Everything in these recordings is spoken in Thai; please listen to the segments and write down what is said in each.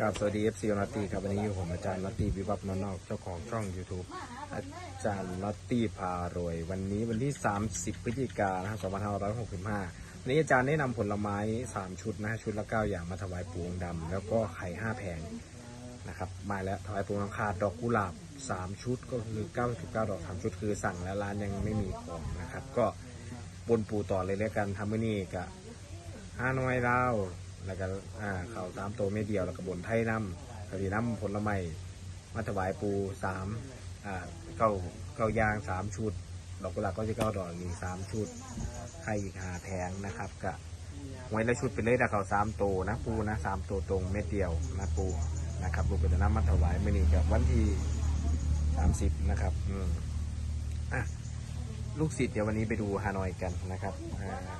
กับสวัสดี FC นอตตี้ครับวันนี้อยู่ผมอาจารย์นอตตี้วิวัฒน์นอนอกเจ้าของช่อง YouTube อาจารย์นอตตี้พารวย วันนี้วันที่ 30 พฤศจิกายนนะครับ2565วันนี้อาจารย์ได้นำผลไม้ 3 ชุดนะฮะชุดละ 9 อย่างมาถวายปูองค์ดำแล้วก็ไข่ 5 แผงนะครับมาแล้วถวายปูองค์ขาดดอกกุหลาบ 3 ชุดก็คือ 99 ดอก 3 ชุดคือสั่งแล้วร้านยังไม่มีของนะครับ ก็บนปูต่อเลยแล้วกันทำมื่อนี้กับห้าน้อยดาว แล้วก็อ่าเขาวสามตัวไม่เดียวแล้วก็บนไทยน้ำกะหรี่น้ำผลไม้มาถวายปูสามอ่าเก้าเก้ายางสามชุด ดอกกุหลาบก็จะเก้าดอกอีกสามชุดไข่อีกหาแพงนะครับกะหวยละชุดไปเลยนะเขาสามตัวนะปูนะสามตัวตรงเม็ดเดียวนะปูนะครับลูกก็จะนำมาถวายไม่นี้กับวันที่สามสิบนะครับอืมอะลูกศิษย์เดี๋ยววันนี้ไปดูฮานอยกันนะครับอ่า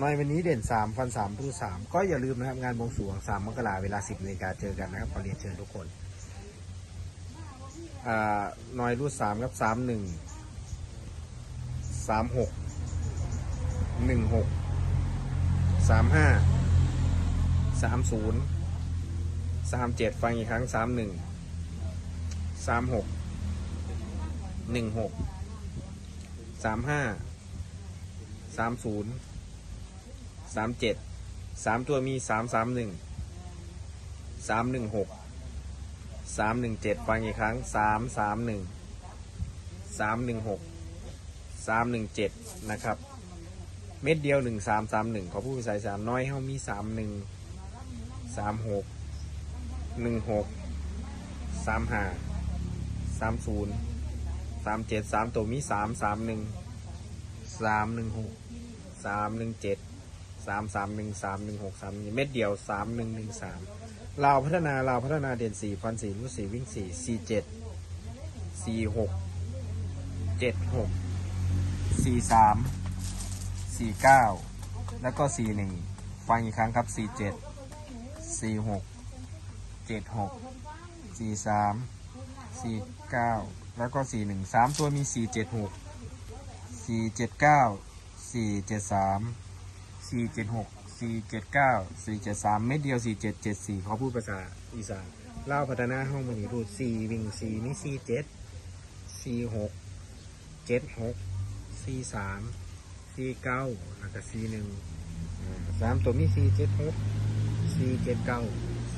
น้อยวันนี้เด่น 3 ฟัน3ผู้3ก็อย่าลืมนะครับ งานบวงสรวง 3 มกราเวลา 10นาฬิกาเจอกันนะครับขอเรียนเชิญทุกคนอ่านอยรูด3ครับ 3 1 3 6 1 6 3 5 3 0 3 7 ฟังอีกครั้ง 3 1 3 6 1 6 3 5 3 0 สามเจ็ดสามตัวมีสามสามหนึ่งสามหนึ่งหกสามหนึ่งเจ็ดฟังอีกครั้งสามสามหนึ่งสามหนึ่งหกสามหนึ่งเจ็ดนะครับ เม็ดเดียวหนึ่งสามสามหนึ่งขอผู้ใส่สามน้อยเขามีสามหนึ่งสามหกหนึ่งหกสามห้าสามศูนย์สามเจ็ดสามตัวมีสามสามหนึ่งสามหนึ่งหกสามหนึ่งเจ็ด สามสามหนึ่งสามหนึ่งหกสามเม็ดเดียวสามหนึ่งหนึ่งสามลาวพัฒนาลาวพัฒนาเด่นสี่ฟันสี่รุ่นสี่วิ่งสี่สี่เจ็ดสี่หกเจ็ดหกสี่สามสี่เก้าแล้วก็สี่หนึ่งฟังอีกครั้งครับสี่เจ็ดสี่หกเจ็ดหกสี่สามสี่เก้าแล้วก็สี่หนึ่งสามตัวมีสี่เจ็ดหกสี่เจ็ดเก้าสี่เจ็ดสาม สี่เจ็ดหกสี่เจ็ดเก้าสี่เจ็ดสามเม็ดเดียวสี่เจ็ดเจ็ดสี่เขาพูดภาษาอีสานเล่าพัฒนาห้องมันนี่รูดสี่วิ่งสี่นี่สี่เจ็ดสี่หกเจ็ดหกสี่สามสี่เก้าแล้วก็สี่หนึ่งอ่าสามตัวมีสี่เจ็ดหกสี่เจ็ดเก้า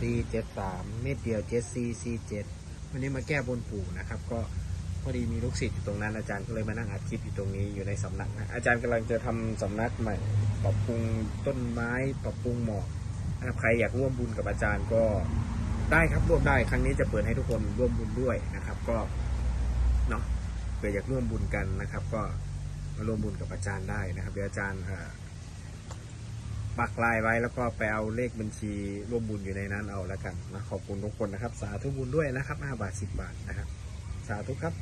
สี่เจ็ดสามเม็ดเดียวเจ็ดสี่สี่เจ็ดวันนี้มาแก้บนปู่นะครับ ก็ อดีมีลูกศิษย์อยู่ตรงนั้นอาจารย์ก็เลยมานั่งอัดคลิปอยู่ตรงนี้อยู่ในสำนักนะอาจารย์กำลังจะทำสำนักใหม่ ปรับปรุงต้นไม้ ปรับปรุงหมอกใครอยากร่วมบุญกับอาจารย์ก็ได้ครับร่วมได้ครั้งนี้จะเปิดให้ทุกคนร่วมบุญด้วยนะครับ ก็เนาะเผื่อยากร่วมบุญกันนะครับ ก็มาร่วมบุญกับอาจารย์ได้นะครับเดี๋ยวอาจารย์ปักลายไว้แล้วก็ไปเอาเลขบัญชีร่วมบุญอยู่ในนั้นเอาแล้วกันนะขอบคุณทุกคนนะครับ สาธุบุญด้วยนะครับ5บาท10 บาทนะครับสาธุครับ